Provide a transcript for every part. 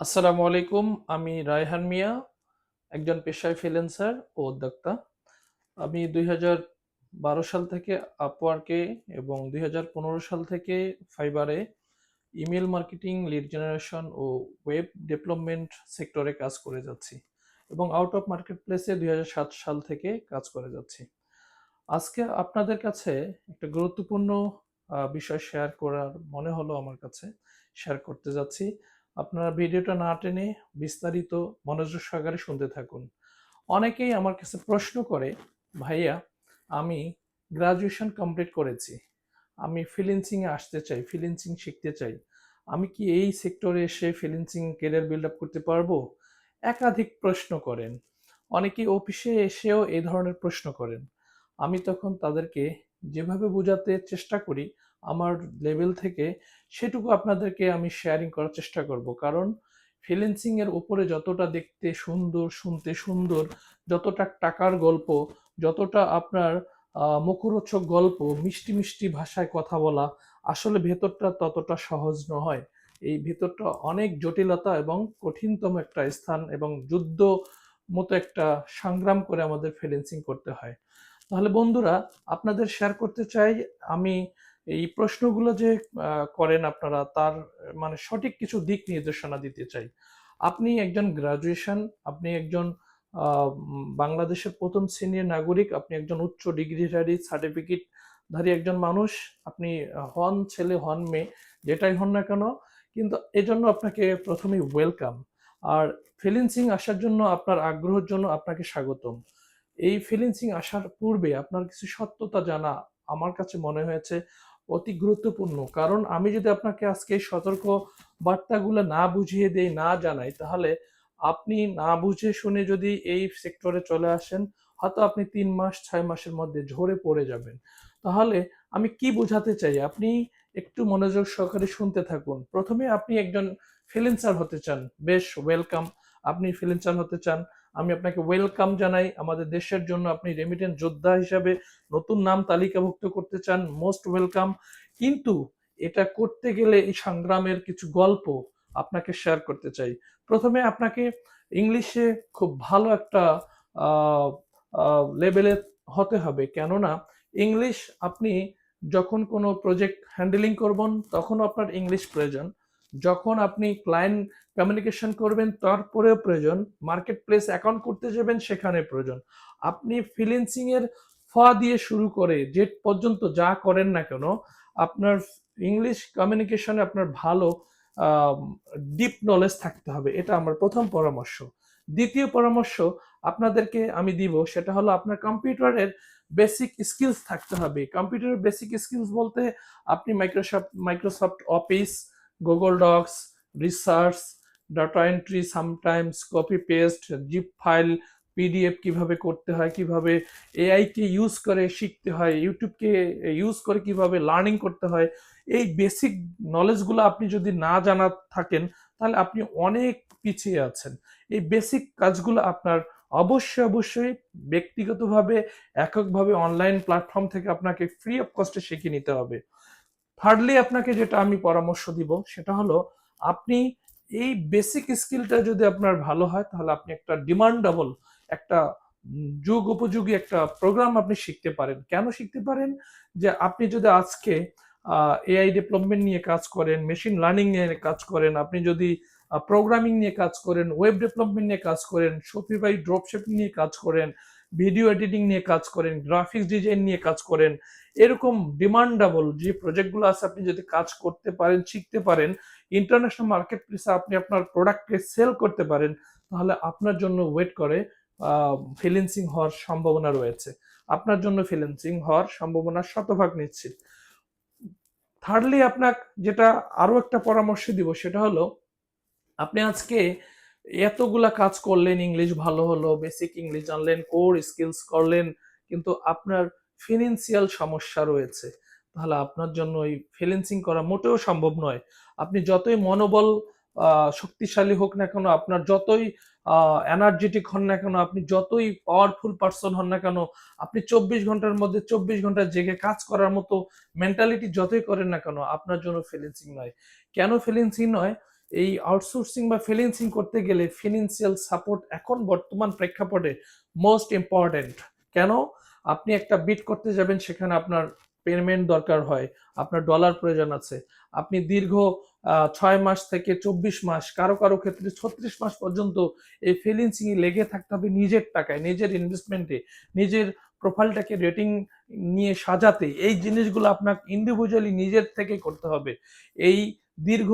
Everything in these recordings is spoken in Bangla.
আসসালামু আলাইকুম, আমি রায়হান মিয়া, একজন পেশায় ফ্রিল্যান্সার ও উদ্যোক্তা। আমি দুই বারো সাল থেকে আপওয়ার্কে এবং দুই হাজার পনেরো সাল থেকে ফাইবারে ইমেল মার্কেটিং লিড জেনারেশন ও ওয়েব ডেভেলপমেন্ট সেক্টরে কাজ করে যাচ্ছি এবং আউট অফ মার্কেট প্লেসে দুই হাজার সাত সাল থেকে কাজ করে যাচ্ছি। আজকে আপনাদের কাছে একটা গুরুত্বপূর্ণ বিষয় শেয়ার করার মনে হলো আমার কাছে শেয়ার করতে যাচ্ছি। আপনারা ভিডিওটা না টেনে বিস্তারিত মনোযোগ সহকারে শুনতে থাকুন। অনেকেই আমার কাছে প্রশ্ন করে, ভাইয়া, আমি গ্রাজুয়েশন কমপ্লিট করেছি। আমি ফ্রিল্যান্সিং এ আসতে চাই ফ্রিল্যান্সিং শিখতে চাই। আমি কি এই সেক্টরে এসে ফ্রিল্যান্সিং ক্যারিয়ার বিল্ড আপ করতে পারব? একাধিক প্রশ্ন করেন। অনেকেই অফিসে এসেও এই ধরনের প্রশ্ন করেন। আমি তখন তাদেরকে যেভাবে বোঝাতে চেষ্টা করি আমার লেভেল থেকে সেটুকু আপনাদেরকে আমি শেয়ারিং করার চেষ্টা করব। কারণ ফ্রিল্যান্সিং এর উপরে যতটা দেখতে সুন্দর, শুনতে সুন্দর, যতটা টাকার গল্প, যতটা আপনার মুখরোচক গল্প, মিষ্টি মিষ্টি ভাষায় কথা বলা, আসলে ভেতরটা ততটা সহজ নয়। এই ভেতরটা অনেক জটিলতা এবং কঠিনতম একটা স্থান এবং যুদ্ধ মতো একটা সংগ্রাম করে আমাদের ফ্রিল্যান্সিং করতে হয়। তাহলে বন্ধুরা, আপনাদের শেয়ার করতে চাই, আমি এই প্রশ্নগুলো যে করেন আপনারা, তার মানে সঠিক কিছু দিক নির্দেশনা দিতে চাই। আপনি একজন গ্রাজুয়েশন আপনি একজন বাংলাদেশের প্রথম শ্রেণির নাগরিক, আপনি একজন উচ্চ ডিগ্রিধারী সার্টিফিকেটধারী একজন মানুষ, আপনি হন ছেলে, হন মেয়ে, যেটাই হন না কেন, কিন্তু এজন্য আপনাকে প্রথমেই ওয়েলকাম আর ফ্রিল্যান্সিং আসার জন্য আপনার আগ্রহের জন্য আপনাকে স্বাগতম। এই ফ্রিল্যান্সিং আসার পূর্বে আপনার কিছু সত্যতা জানা আমার কাছে মনে হয়েছে। অতি গুরুত্বপূর্ণ। কারণ আমি যদি আপনাকে আজকে সতর্ক বার্তাগুলো না বুঝিয়ে দেই, না জানাই, তাহলে আপনি না বুঝে শুনে যদি এই সেক্টরে চলে আসেন, হয়তো আপনি তিন মাস, ছয় মাসের মধ্যে ঝরে পড়ে যাবেন। তাহলে আমি কি বোঝাতে চাই? আপনি একটু মনোযোগ সহকারে শুনতে থাকুন। প্রথমে আপনি একজন ফ্রিল্যান্সার হতে চান। বেশ ওয়েলকাম আপনি ফ্রিল্যান্সার হতে চান। আমি আপনাকে ওয়েলকাম জানাই। আমাদের দেশের জন্য আপনি রেমিটেন্স যোদ্ধা হিসাবে নতুন নাম তালিকাভুক্ত করতে চান মোস্ট ওয়েলকাম কিন্তু এটা করতে গেলে এই সংগ্রামের কিছু গল্প আপনাকে শেয়ার করতে চাই। প্রথমে আপনাকে ইংলিশে খুব ভালো একটা লেভেলে হতে হবে। কেননা ইংলিশ আপনি যখন কোনো প্রজেক্ট হ্যান্ডেলিং করবেন তখন আপনার ইংলিশ প্রয়োজন। যখন আপনি ক্লায়েন্ট কমিউনিকেশন করবেন, তারপরেও প্রয়োজন। মার্কেট প্লেস অ্যাকাউন্ট করতে যাবেন, সেখানে প্রয়োজন। আপনি ফ্রিল্যান্সিং এর ফ দিয়ে শুরু করে, যে পর্যন্ত যা করেন না কেন, আপনার ইংলিশ কমিউনিকেশনে আপনার ভালো ডিপ নলেজ থাকতে হবে। এটা আমার প্রথম পরামর্শ। দ্বিতীয় পরামর্শ আপনাদেরকে আমি দিব, সেটা হলো আপনার কম্পিউটারের বেসিক স্কিলস থাকতে হবে। কম্পিউটারের বেসিক স্কিলস বলতে আপনি Microsoft Microsoft office Google docs research data entry sometimes copy paste zip file PDF কীভাবে করতে হয়, কীভাবে এআই কে ইউজ করে শিখতে হয় ইউটিউবকে ইউজ করে কীভাবে লার্নিং করতে হয়, এই বেসিক নলেজগুলো আপনি যদি না জানা থাকেন, তাহলে আপনি অনেক পিছিয়ে আছেন। এই বেসিক কাজগুলো আপনার অবশ্যই অবশ্যই ব্যক্তিগতভাবে, এককভাবে অনলাইন প্ল্যাটফর্ম থেকে আপনাকে ফ্রি অফ কস্টে শিখে নিতে হবে। থার্ডলি আপনাকে যেটা আমি পরামর্শ দিব, সেটা হলো আপনি এই বেসিক স্কিলটা যদি আপনার ভালো হয়, তাহলে আপনি একটা ডিমান্ডেবল একটা যুগ উপযোগী একটা প্রোগ্রাম আপনি শিখতে পারেন। কেন শিখতে পারেন? যে আপনি যদি আজকে এআই ডেভেলপমেন্ট নিয়ে কাজ করেন মেশিন লার্নিং নিয়ে কাজ করেন, আপনি যদি প্রোগ্রামিং নিয়ে কাজ করেন ওয়েব ডেভেলপমেন্ট নিয়ে কাজ করেন শপিফাই ড্রপশিপিং নিয়ে কাজ করেন ভিডিও এডিটিং নিয়ে কাজ করেন গ্রাফিক্স ডিজাইন নিয়ে কাজ করেন, এরকম ডিমান্ডেবল যে প্রজেক্টগুলো আছে আপনি যদি কাজ করতে পারেন, শিখতে পারেন ইন্টারন্যাশনাল মার্কেট প্লেসে আপনি আপনার প্রোডাক্টকে সেল করতে পারেন, তাহলে আপনার জন্য ওয়েট করে ফ্রিল্যান্সিং হওয়ার সম্ভাবনা রয়েছে। আপনার জন্য ফ্রিল্যান্সিং হওয়ার সম্ভাবনা শতভাগ নিশ্চিত। থার্ডলি আপনার যেটা আরও একটা পরামর্শ দিব, সেটা হলো, আপনি আজকে এতগুলা কাজ করলেন, ইংলিশ ভালো হলো বেসিক ইংলিশ জানলেন কোর স্কিলস করলেন, কিন্তু আপনার ফিনান্সিয়াল সমস্যা রয়েছে। তাহলে আপনার জন্য এই ফ্রিল্যান্সিং করা মোটেও সম্ভব নয়। আপনি যতই মনোবল শক্তিশালী হোক না কেন, আপনার যতই এনার্জেটিক হন না কেন, আপনি যতই পাওয়ারফুল পার্সন হন না কেন, আপনি চব্বিশ ঘণ্টার মধ্যে চব্বিশ ঘণ্টা জেগে কাজ করার মতো মেন্টালিটি যতই করেন না কেন, আপনার জন্য ফ্রিল্যান্সিং নয়। কেন ফ্রিল্যান্সিং নয়? এই আউটসোর্সিং বা ফ্রিল্যান্সিং করতে গেলে ফিনান্সিয়াল সাপোর্ট এখন বর্তমান প্রেক্ষাপটে মোস্ট ইম্পর্ট্যান্ট কেন? আপনি একটা বিট করতে যাবেন, সেখানে আপনার পেমেন্ট দরকার হয়, আপনার ডলার প্রয়োজন আছে। আপনি দীর্ঘ ছয় মাস থেকে চব্বিশ মাস, কারও কারও ক্ষেত্রে ছত্রিশ মাস পর্যন্ত এই ফ্রিল্যান্সিং লেগে থাকতে হবে নিজের টাকায়, নিজের ইনভেস্টমেন্টে নিজের প্রোফাইলটাকে রেটিং নিয়ে সাজাতে। এই জিনিসগুলো আপনাকে ইন্ডিভিজুয়ালি নিজের থেকে করতে হবে। এই দীর্ঘ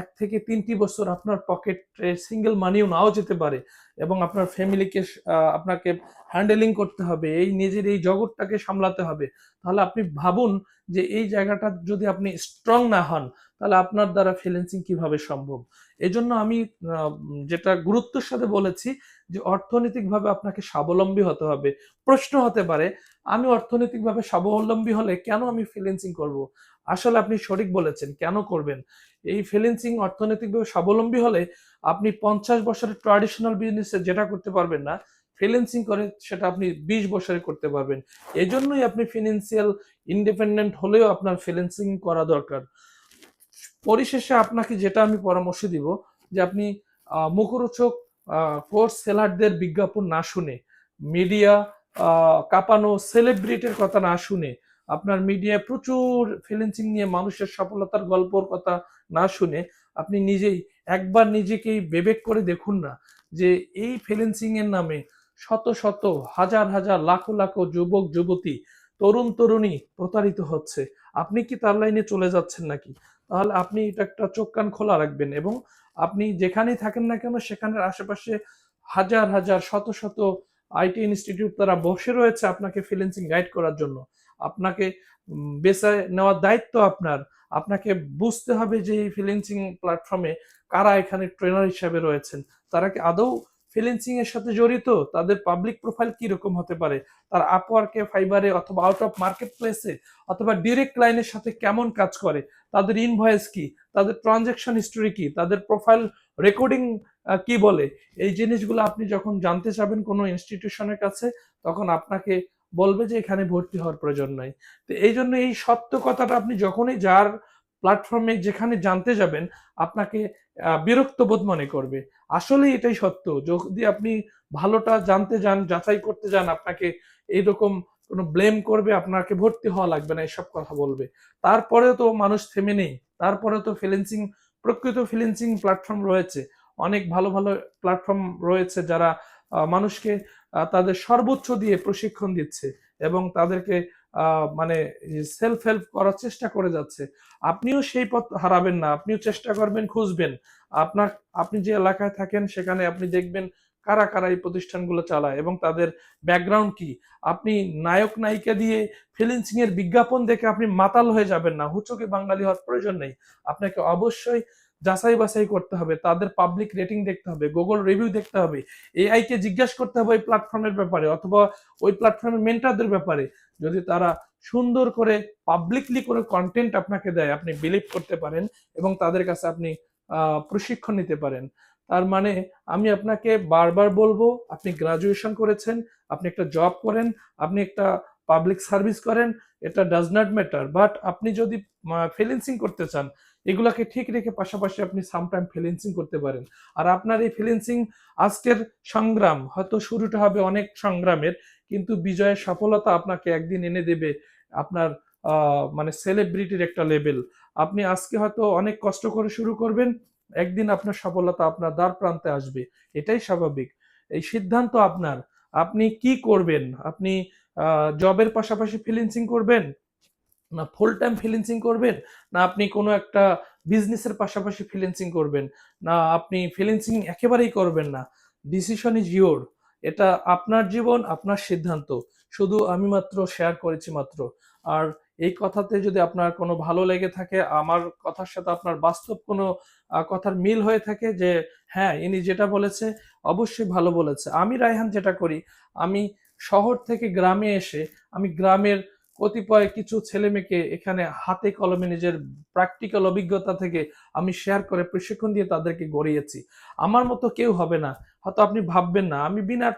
এক থেকে তিনটি বছর আপনার পকেটে সিঙ্গেল মানিও নাও যেতে পারে এবং আপনার ফ্যামিলিকে আপনাকে হ্যান্ডেলিং করতে হবে, এই নিজের এই জগৎটাকে সামলাতে হবে। তাহলে আপনি ভাবুন যে এই জায়গাটা যদি আপনি স্ট্রং না হন, তাহলে আপনার দ্বারা ফ্রিল্যান্সিং কীভাবে সম্ভব? এজন্য আমি যেটা গুরুত্বের সাথে বলেছি যে অর্থনৈতিকভাবে আপনাকে স্বাবলম্বী হতে হবে। প্রশ্ন হতে পারে আমি অর্থনৈতিকভাবে স্বাবলম্বী হলে কেন আমি ফ্রিল্যান্সিং করব? আসলে আপনি সঠিক বলেছেন, কেন করবেন? এই ফ্রিল্যান্সিং অর্থনৈতিকভাবে স্বাবলম্বী হলে আপনি পঞ্চাশ বছরের ট্র্যাডিশনাল বিজনেসে যেটা করতে পারবেন না ফ্রিল্যান্সিং করে সেটা আপনি বিশ বছরে করতে পারবেন। এজন্যই আপনি ফিনান্সিয়াল ইন্ডিপেন্ডেন্ট হলেও আপনার ফ্রিল্যান্সিং করা দরকার। পরিশেষে আপনাকে যেটা আমি পরামর্শ দিব, যে আপনি মুখরোচক কোর্স সেলারদের বিজ্ঞাপন না শুনে মিডিয়া কাঁপানো সেলিব্রিটির কথা না শুনে আপনার মিডিয়ায় প্রচুর ফ্রিল্যান্সিং নিয়ে মানুষের সফলতার গল্পর কথা না শুনে আপনি নিজেই একবার নিজেকেই বিবেক করে দেখুন না যে এই ফ্রিল্যান্সিং এর নামে শত শত, হাজার হাজার, লাখো লাখো যুবক, যুবতী, তরুণ, তরুণী প্রতারিত হচ্ছে। আপনি কি তার লাইনে চলে যাচ্ছেন নাকি? তাহলে আপনি এটা একটা চোখ কান খোলা রাখবেন এবং আপনি যেখানেই থাকেন না কেন সেখানের আশেপাশে হাজার হাজার, শত শত আইটি ইনস্টিটিউট তারা বসে রয়েছে আপনাকে ফ্রিল্যান্সিং গাইড করার জন্য। আপনাকে বেছে নেওয়ার দায়িত্ব আপনার। আপনাকে বুঝতে হবে যে এই ফ্রিল্যান্সিং প্ল্যাটফর্মে কারা এখানে ট্রেনার হিসাবে রয়েছেন। তারা কি আদৌ ফ্রিল্যান্সিং এর সাথে জড়িত? তাদের পাবলিক প্রোফাইল কি রকম হতে পারে? তার আপওয়ার্কে ফাইবারে অথবা আউট অফ মার্কেট প্লেসে অথবা ডিরেক্ট লাইনের সাথে কেমন কাজ করে? তাদের ইনভয়েস কি? তাদের ট্রানজ্যাকশন হিস্টোরি কি? তাদের প্রোফাইল রেকর্ডিং কি বলে? এই জিনিসগুলো আপনি যখন জানতে চাবেন কোনো ইনস্টিটিউশনের কাছে, তখন আপনাকে বলবে যে এখানে ভর্তি হওয়ার প্রয়োজন নাই। তো এই জন্য এই সত্য কথাটা আপনি যখনই যার প্ল্যাটফর্মে যেখানে জানতে যাবেন, আপনাকে বিরক্ত বোধ মনে করবে। আসলে এটাই সত্য। যদি আপনি ভালোটা জানতে যান, যাচাই করতে যান, আপনাকে এইরকম কোনো ব্লেম করবে, আপনাকে ভর্তি হওয়া লাগবে না, এসব কথা বলবে। তারপরেও তো মানুষ থেমে নেই। তারপরে তো ফ্রিল্যান্সিং প্রকৃত ফ্রিল্যান্সিং প্ল্যাটফর্ম রয়েছে। অনেক ভালো ভালো প্ল্যাটফর্ম রয়েছে যারা মানুষকে তাদের সর্বোচ্চ দিয়ে প্রশিক্ষণ দিচ্ছে এবং তাদেরকে মানে সেলফ হেল্প করার চেষ্টা করে যাচ্ছে। আপনিও সেই পথ হারাবেন না, আপনিও চেষ্টা করবেন, খুঁজবেন। আপনার, আপনি যে এলাকায় থাকেন সেখানে আপনি দেখবেন কারা কারা এই প্রতিষ্ঠানগুলো চালায় এবং তাদের ব্যাকগ্রাউন্ড কি। আপনি নায়ক, নায়িকা দিয়ে ফ্রিল্যান্সিং এর বিজ্ঞাপন দেখে আপনি মাতাল হয়ে যাবেন না। হুচকে বাঙালি হওয়ার প্রয়োজন নেই। আপনাকে অবশ্যই যাচাই বাছাই করতে হবে, তাদের পাবলিক রেটিং দেখতে হবে গুগল রিভিউ দেখতে হবে এআই কে জিজ্ঞাসা করতে হবে ওই প্ল্যাটফর্মের ব্যাপারে অথবা ওই প্ল্যাটফর্মের মেন্টারদের ব্যাপারে। যদি তারা সুন্দর করে পাবলিকলি করে কন্টেন্ট আপনাকে দেয়, আপনি বিলিভ করতে পারেন এবং তাদের কাছে আপনি প্রশিক্ষণ নিতে পারেন। তার মানে আমি আপনাকে বারবার বলব, আপনি গ্রাজুয়েশন করেছেন, আপনি একটা জব করেন, আপনি একটা পাবলিক সার্ভিস করেন, এটা ডাজ নট ম্যাটার বাট আপনি যদি ফ্রিল্যান্সিং করতে চান এগুলাকে ঠিক রেখে পাশাপাশি আপনি সামটাইম ফ্রিল্যান্সিং করতে পারেন। আর আপনার এই ফ্রিল্যান্সিং আজকের সংগ্রাম, হয়তো শুরুটা হবে অনেক সংগ্রামের, কিন্তু বিজয়ের সফলতা আপনাকে একদিন এনে দেবে আপনার মানে সেলিব্রিটির একটা লেভেল আপনি আজকে হয়তো অনেক কষ্ট করে শুরু করবেন, একদিন আপনার সফলতা আপনার দ্বার প্রান্তে আসবে। এটাই স্বাভাবিক। এই সিদ্ধান্ত আপনার। আপনি কি করবেন? আপনি জবের পাশাপাশি ফ্রিল্যান্সিং করবেন? না ফুল টাইম ফ্রিল্যান্সিং করবেন, না আপনি কোনো একটা বিজনেসের পাশাপাশি ফ্রিল্যান্সিং করবেন, না আপনি ফ্রিল্যান্সিং একেবারেই করবেন না। ডিসিশন ইজ ইয়োর এটা আপনার জীবন, আপনার সিদ্ধান্ত। শুধু আমি মাত্র শেয়ার করেছি মাত্র। আর এই কথাতে যদি আপনার কোনো ভালো লেগে থাকে, আমার কথার সাথে আপনার বাস্তব কোনো কথার মিল হয়ে থাকে যে হ্যাঁ ইনি যেটা বলেছে, অবশ্যই ভালো বলেছে। আমি রায়হান যেটা করি, আমি শহর থেকে গ্রামে এসে, আমি গ্রামের কতিপয় কিছু ছেলেমেয়েকে এখানে হাতে কলমে নিজের প্র্যাকটিক্যাল অভিজ্ঞতা থেকে আমি শেয়ার করে প্রশিক্ষণ দিয়ে তাদেরকে গড়িয়েছি। আমার মতো কেউ হবে না। হয়তো আপনি ভাববেন না, আমি বিনা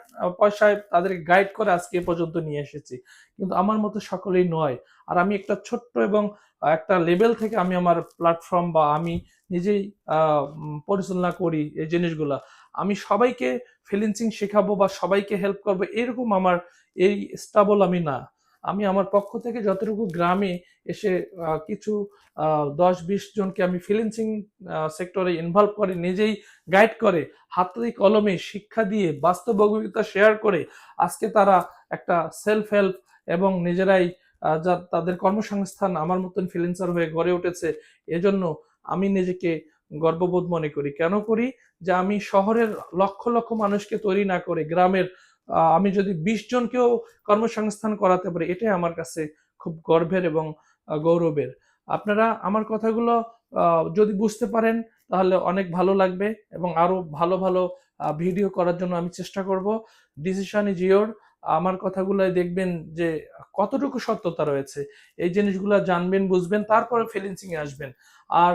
পয়সায় তাদেরকে গাইড করে আজকে পর্যন্ত নিয়ে এসেছি। কিন্তু আমার মতো সকলেই নয়। আর আমি একটা ছোট্ট এবং একটা লেভেল থেকে আমি আমার প্ল্যাটফর্ম বা আমি নিজেই পরিচালনা করি এই জিনিসগুলা। আমি সবাইকে ফ্রিল্যান্সিং শেখাবো বা সবাইকে হেল্প করব, এরকম আমার এই স্টাবল আমি না। আমি আমার পক্ষ থেকে যতটুকু গ্রামে এসে কিছু দশ বিশ জনকে আমি ফ্রিল্যান্সিং সেক্টরে ইনভলভ করে, নিজেই গাইড করে হাতে কলমে শিক্ষা দিয়ে বাস্তব অভিজ্ঞতা শেয়ার করে, আজকে তারা একটা সেলফ হেল্প এবং নিজেরাই যা, তাদের কর্মসংস্থান আমার মতন ফ্রিল্যান্সার হয়ে গড়ে উঠেছে, এজন্য আমি নিজেকে গর্ববোধ মনে করি। কেন করি? যে আমি শহরের লক্ষ লক্ষ মানুষকে তৈরি না করে, গ্রামের আমি যদি বিশ জনকেও কর্মসংস্থান করাতে পারি, এটাই আমার কাছে খুব গর্বের এবং গৌরবের। আপনারা আমার কথাগুলো যদি বুঝতে পারেন, তাহলে অনেক ভালো লাগবে এবং আরও ভালো ভালো ভিডিও করার জন্য আমি চেষ্টা করব। Decision is your. আমার কথাগুলো দেখবেন যে কতটুকু সত্যতা রয়েছে। এই জিনিসগুলো জানবেন, বুঝবেন, তারপরে ফিলিংসিং এ আসবেন। আর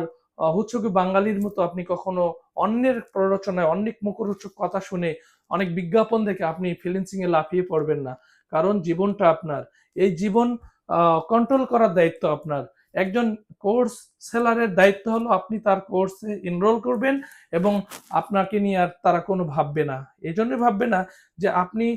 হুচ্ছকি বাঙালির মতো আপনি কখনো অন্যের প্ররোচনায় অনেক মুখরোচক কথা শুনে অনেক বিজ্ঞাপন দেখে আপনি ফিলিংসিং এ লাফিয়ে পড়বেন না। কারণ জীবনটা আপনার। এই জীবন কন্ট্রোল করার দায়িত্ব আপনার। একজন কোর্স সেলারের দায়িত্ব হলো আপনি তার কোর্সে এনরোল করবেন এবং আপনাকে নিয়ে আর তারা কোনো ভাববে না। এই জন্য ভাববে না যে আপনি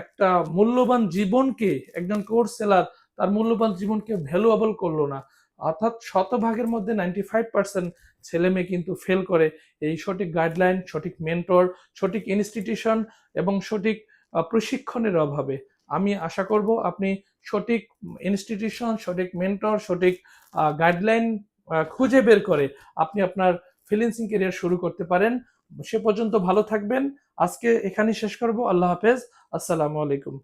একটা মূল্যবান জীবনকে, একজন কোর্স সেলার তার মূল্যবান জীবনকে ভ্যালুয়েবল করল না। অর্থাৎ শতভাগের মধ্যে নাইনটি ফাইভ পার্সেন্ট ছেলে মেয়ে কিন্তু ফেল করে। এই সঠিক গাইডলাইন সঠিক মেন্টর সঠিক ইনস্টিটিউশন এবং সঠিক প্রশিক্ষণের অভাবে। আমি আশা করব আপনি সঠিক ইনস্টিটিউশন সঠিক মেন্টর সঠিক গাইডলাইন খুঁজে বের করে আপনি আপনার ফ্রিল্যান্সিং কেরিয়ার শুরু করতে পারেন। সে পর্যন্ত ভালো থাকবেন। আজকে এখানেই শেষ করব। আল্লাহ হাফেজ। আসসালামু আলাইকুম।